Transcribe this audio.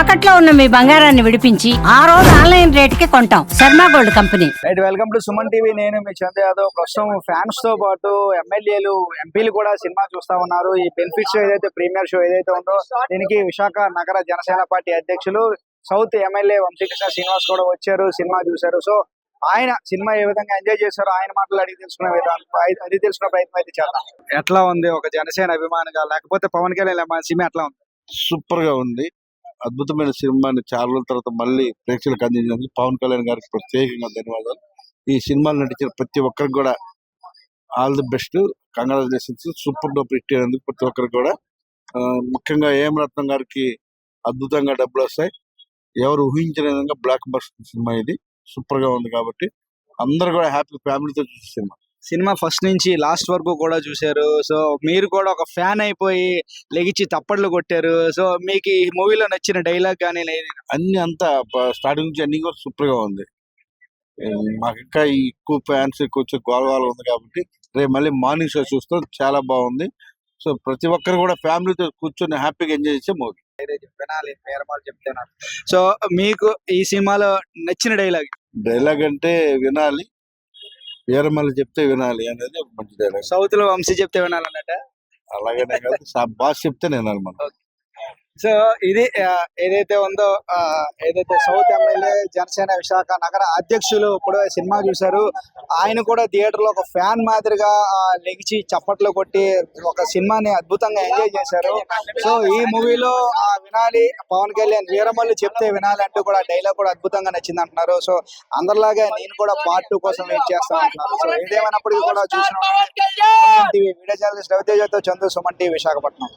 తాకట్లో ఉన్న మీ బంగారాన్ని విడిపించి ఆ రోజు ఆన్లైన్ రేటుకి కొంటాం. Sharma gold company. Right welcome to Suman TV. నేను మీ చంద్ర యాదవ్. ప్రస్తుతం ఫ్యాన్స్తో పాటు ఎమ్మెల్యేలు ఎంపీలు కూడా సినిమా చూస్తా ఉన్నారు. ఈ బెనిఫిట్ షో ఏదైతే ప్రీమియర్ షో ఏదైతే ఉందో దీనికి విశాఖ నగర జనసేన పార్టీ అధ్యక్షులు సౌత్ ఎమ్మెల్యే వంశీకృష్ణ శ్రీనివాస్ కూడా వచ్చారు సినిమా చూశారు. సో ఆయన సినిమా ఏ విధంగా ఎంజాయ్ చేశారో ఆయన మాటలు అడిగి తెలుసుకునే విధానం అది- తెలుసుకునే ప్రయత్నం అయితే చేద్దాం. ఎట్లా ఉంది ఒక జనసేన అభిమానిగా? లేకపోతే పవన్ కళ్యాణ్ సినిమా ఎట్లా ఉంది? సూపర్గా ఉంది. అద్భుతమైన సినిమాని చాలా రోజుల తర్వాత మళ్ళీ ప్రేక్షకులకు అందించినందుకు పవన్ కళ్యాణ్ గారికి ప్రత్యేకంగా ధన్యవాదాలు. ఈ సినిమాలు నటించిన ప్రతి ఒక్కరికి కూడా all the best. Congratulations. Super duper hit అయినందుకు ప్రతి ఒక్కరికి కూడా ముఖ్యంగా ఏం రత్నం గారికి అద్భుతంగా డబ్బులు వస్తాయి. ఎవరు ఊహించిన విధంగా బ్లాక్ బస్టర్ సినిమా ఇది. సూపర్గా ఉంది కాబట్టి అందరు కూడా హ్యాపీ ఫ్యామిలీతో చూసే సినిమా. సినిమా ఫస్ట్ నుంచి లాస్ట్ వరకు కూడా చూశారు. సో మీరు కూడా ఒక ఫ్యాన్ అయిపోయి లెగిచి తప్పట్లు కొట్టారు. సో మీకు ఈ మూవీలో నచ్చిన డైలాగ్ కానీ అన్ని అంతా స్టార్టింగ్ నుంచి అన్ని కూడా సూపర్గా ఉంది మాకు ఇంకా ఎక్కువ ఫ్యాన్స్ కొంచెం గోలవాల ఉంది కాబట్టి రేపు మళ్ళీ మార్నింగ్ షో చూస్తాం. చాలా బాగుంది. సో ప్రతి ఒక్కరు కూడా ఫ్యామిలీతో కూర్చొని హ్యాపీగా ఎంజాయ్ చేసే మూవీ. వినాలి పేరమాలు సో మీకు ఈ సినిమాలో నచ్చిన డైలాగ్? డైలాగ్ అంటే వినాలి. వీరమల్లి చెప్తే వినాలి అనేది ఒక మంచి డైలాగ్. సౌత్లో వంశీ చెప్తే కాదు సా- బాస్ చెప్తే వినాలి మనం. సో ఇది ఏదైతే ఉందో ఏదైతే సౌత్ ఎమ్మెల్యే జనసేన విశాఖ నగర అధ్యక్షులు ఇప్పుడు సినిమా చూశారు ఆయన కూడా థియేటర్లో ఒక ఫ్యాన్ మాదిరిగా లెగిచి చప్పట్లు కొట్టి ఒక సినిమాని అద్భుతంగా ఎంజాయ్ చేశారు. సో ఈ మూవీలో ఆ వినాలి పవన్ కళ్యాణ్ వీరమల్లు చెప్తే వినాలి అంటూ కూడా డైలాగ్ కూడా అద్భుతంగా నచ్చింది అంటున్నారు సో అందరిలాగా నేను కూడా పార్ట్ టూ కోసం వెయిట్ చేస్తాను అంటున్నారు సో ఏదేమైనప్పటికీ కూడా చూసిన వీడియో జర్నలిస్ట్ రవితేజతో చందు సుమన్ టీ విశాఖపట్నం.